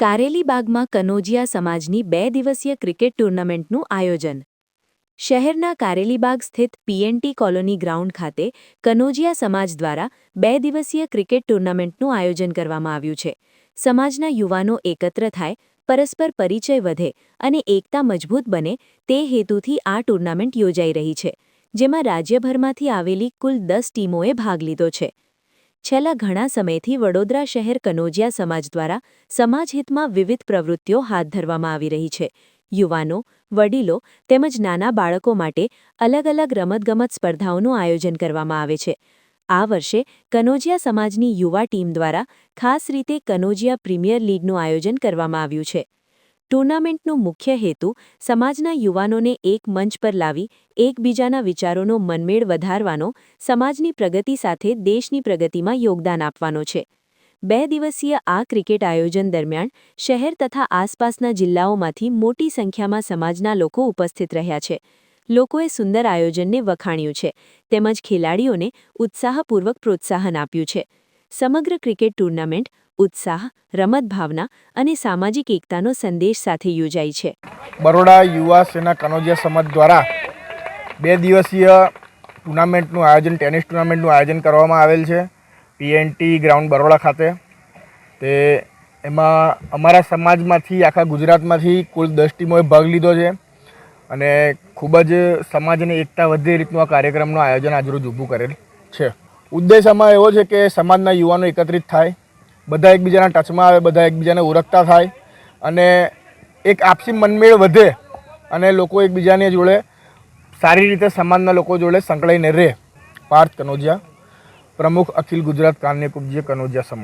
કારેલીબાગમાં કનોજિયા સમાજની બે દિવસીય ક્રિકેટ ટુર્નામેન્ટનું આયોજન. શહેરના કારેલીબાગ સ્થિત પીએનટી કોલોની ગ્રાઉન્ડ ખાતે કનોજિયા સમાજ દ્વારા બે દિવસીય ક્રિકેટ ટુર્નામેન્ટનું આયોજન કરવામાં આવ્યું છે. સમાજના યુવાનો એકત્ર થાય, પરસ્પર પરિચય વધે અને એકતા મજબૂત બને તે હેતુથી આ ટુર્નામેન્ટ યોજાઈ રહી છે, જેમાં રાજ્યભરમાંથી આવેલી કુલ દસ ટીમોએ ભાગ લીધો છે. છેલ્લા ઘણા સમયથી વડોદરા શહેર કનોજિયા સમાજ દ્વારા સમાજહિતમાં વિવિધ પ્રવૃત્તિઓ હાથ ધરવામાં આવી રહી છે. યુવાનો, વડીલો તેમજ નાના બાળકો માટે અલગ અલગ રમતગમત સ્પર્ધાઓનું આયોજન કરવામાં આવે છે. આ વર્ષે કનોજિયા સમાજની યુવા ટીમ દ્વારા ખાસ રીતે કનોજિયા પ્રીમિયર લીગનું આયોજન કરવામાં આવ્યું છે. ટુર્નામેન્ટનો મુખ્ય હેતુ સમાજના યુવાનોને એક મંચ પર લાવી, એકબીજાના વિચારોનો મનમેળ વધારવાનો, સમાજની પ્રગતિ સાથે દેશની પ્રગતિમાં યોગદાન આપવાનો છે. બે દિવસીય આ ક્રિકેટ આયોજન દરમિયાન શહેર તથા આસપાસના જિલ્લાઓમાંથી મોટી સંખ્યામાં સમાજના લોકો ઉપસ્થિત રહ્યા છે. લોકોએ સુંદર આયોજનને વખાણ્યું છે, તેમજ ખેલાડીઓને ઉત્સાહપૂર્વક પ્રોત્સાહન આપ્યું છે. સમગ્ર ક્રિકેટ ટુર્નામેન્ટ ઉત્સાહ, રમત ભાવના અને સામાજિક એકતાનો સંદેશ સાથે યોજાઈ છે. બરોડા યુવા સેના કનોજિયા સમાજ દ્વારા બે દિવસીય ટુર્નામેન્ટનું આયોજન, ટેનિસ ટુર્નામેન્ટનું આયોજન કરવામાં આવેલ છે. પીએનટી ગ્રાઉન્ડ બરોડા ખાતે. તે એમાં અમારા સમાજમાંથી, આખા ગુજરાતમાંથી કુલ દસ ટીમોએ ભાગ લીધો છે અને ખૂબ જ સમાજની એકતા વધે રીતનું આ કાર્યક્રમનું આયોજન આજરોજ ઊભું કરેલ છે. ઉદ્દેશ આમાં એવો છે કે સમાજના યુવાનો એકત્રિત થાય બધા એકબીજાના ટચમાં આવે, બધા એકબીજાને ઓળખતા થાય અને એક આપસી મનમેળ વધે અને લોકો એકબીજાની જોડે સારી રીતે સમાજના લોકો જોડે સંકળાઈને રહે. પાર્થ કનોજિયા, પ્રમુખ અખિલ ગુજરાત કાન્ય કુબ્જિયા કનોજિયા સમાજ.